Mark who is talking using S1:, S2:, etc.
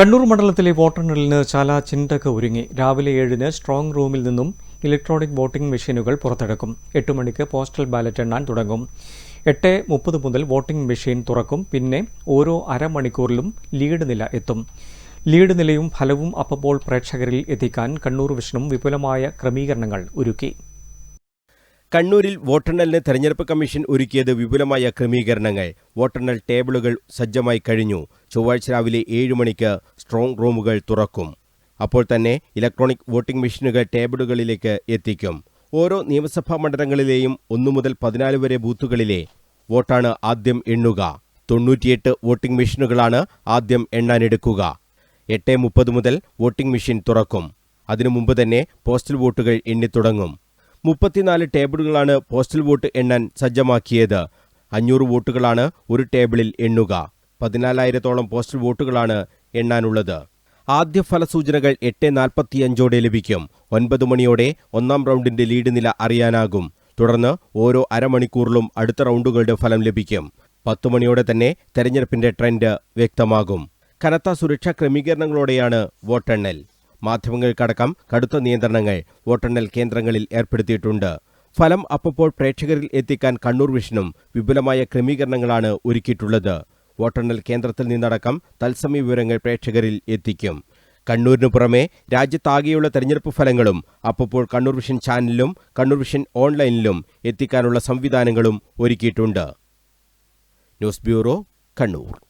S1: കണ്ണൂർ മണ്ഡലത്തിലെ വോട്ടെണ്ണലിന് ചാല ചിന്തക ഒരുങ്ങി. രാവിലെ ഏഴിന് സ്ട്രോങ് റൂമിൽ നിന്നും ഇലക്ട്രോണിക് വോട്ടിംഗ് മെഷീനുകൾ പുറത്തെടുക്കും. എട്ട് മണിക്ക് പോസ്റ്റൽ ബാലറ്റ് എണ്ണാൻ തുടങ്ങും. എട്ട് മുപ്പത് മുതൽ വോട്ടിംഗ് മെഷീൻ തുറക്കും. പിന്നെ ഓരോ അരമണിക്കൂറിലും ലീഡ് നില എത്തും. ലീഡ് നിലയും ഫലവും അപ്പപ്പോൾ പ്രേക്ഷകരിൽ എത്തിക്കാൻ കണ്ണൂർ വിഷ്ണു വിപുലമായ ക്രമീകരണങ്ങൾ ഒരുക്കി.
S2: കണ്ണൂരിൽ വോട്ടെണ്ണലിന് തെരഞ്ഞെടുപ്പ് കമ്മീഷൻ ഒരുക്കിയത് വിപുലമായ ക്രമീകരണങ്ങൾ. വോട്ടെണ്ണൽ ടേബിളുകൾ സജ്ജമായി കഴിഞ്ഞു. ചൊവ്വാഴ്ച രാവിലെ ഏഴ് മണിക്ക് സ്ട്രോങ് റൂമുകൾ തുറക്കും. അപ്പോൾ തന്നെ ഇലക്ട്രോണിക് വോട്ടിംഗ് മെഷീനുകൾ ടേബിളുകളിലേക്ക് എത്തിക്കും. ഓരോ നിയമസഭാ മണ്ഡലങ്ങളിലെയും ഒന്നു മുതൽ പതിനാല് വരെ ബൂത്തുകളിലെ വോട്ടാണ് ആദ്യം എണ്ണുക. തൊണ്ണൂറ്റിയെട്ട് വോട്ടിംഗ് മെഷീനുകളാണ് ആദ്യം എണ്ണാനെടുക്കുക. എട്ട് മുപ്പത് മുതൽ വോട്ടിംഗ് മെഷീൻ തുറക്കും. അതിനു മുമ്പ് തന്നെ പോസ്റ്റൽ വോട്ടുകൾ എണ്ണിത്തുടങ്ങും. മുപ്പത്തിനാല് ടേബിളുകളാണ് പോസ്റ്റൽ വോട്ട് എണ്ണാൻ സജ്ജമാക്കിയത്. അഞ്ഞൂറ് വോട്ടുകളാണ് ഒരു ടേബിളിൽ എണ്ണുക. പതിനാലായിരത്തോളം പോസ്റ്റൽ വോട്ടുകളാണ് എണ്ണാനുള്ളത്. ആദ്യ ഫലസൂചനകൾ എട്ട് നാൽപ്പത്തിയഞ്ചോടെ ലഭിക്കും. ഒൻപത് മണിയോടെ ഒന്നാം റൗണ്ടിന്റെ ലീഡ് നില അറിയാനാകും. തുടർന്ന് ഓരോ അരമണിക്കൂറിലും അടുത്ത റൗണ്ടുകളുടെ ഫലം ലഭിക്കും. പത്തു മണിയോടെ തന്നെ തെരഞ്ഞെടുപ്പിന്റെ ട്രെൻഡ് വ്യക്തമാകും. കനത്ത സുരക്ഷാ ക്രമീകരണങ്ങളോടെയാണ് വോട്ടെണ്ണൽ. മാധ്യമങ്ങൾക്കടക്കം കടുത്ത നിയന്ത്രണങ്ങൾ വോട്ടെണ്ണൽ കേന്ദ്രങ്ങളിൽ ഏർപ്പെടുത്തിയിട്ടുണ്ട്. ഫലം അപ്പോൾ പ്രേക്ഷകരിൽ എത്തിക്കാൻ കണ്ണൂർ വിഷനും വിപുലമായ ക്രമീകരണങ്ങളാണ് ഒരുക്കിയിട്ടുള്ളത്. വോട്ടെണ്ണൽ കേന്ദ്രത്തിൽ നിന്നടക്കം തത്സമയ വിവരങ്ങൾ പ്രേക്ഷകരിൽ എത്തിക്കും. കണ്ണൂരിനു പുറമെ രാജ്യത്താകെയുള്ള തെരഞ്ഞെടുപ്പ് ഫലങ്ങളും അപ്പോൾ കണ്ണൂർ വിഷൻ ചാനലിലും കണ്ണൂർ വിഷൻ ഓൺലൈനിലും എത്തിക്കാനുള്ള സംവിധാനങ്ങളും ഒരുക്കിയിട്ടുണ്ട്. News bureau Kannur.